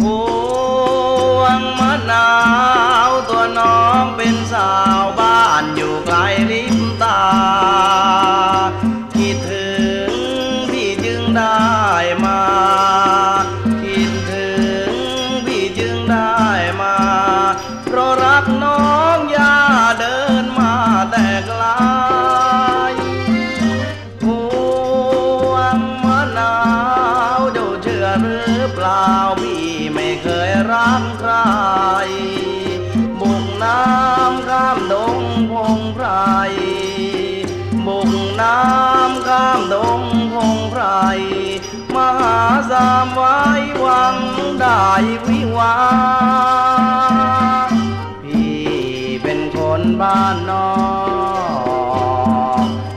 พวงมะนาวตัวน้องเป็นสาวบ้านอยู่ไกลริมตา คิดถึงพี่จึงได้มา คิดถึงพี่จึงได้มา เพราะรักน้อง ล่าพี่ไม่เคยรักใคร บุกน้ำข้ามดงพงไพร บุกน้ำข้ามดงพงไพร มหาสามไว้วังได้วิวา พี่เป็นคนบ้านนอก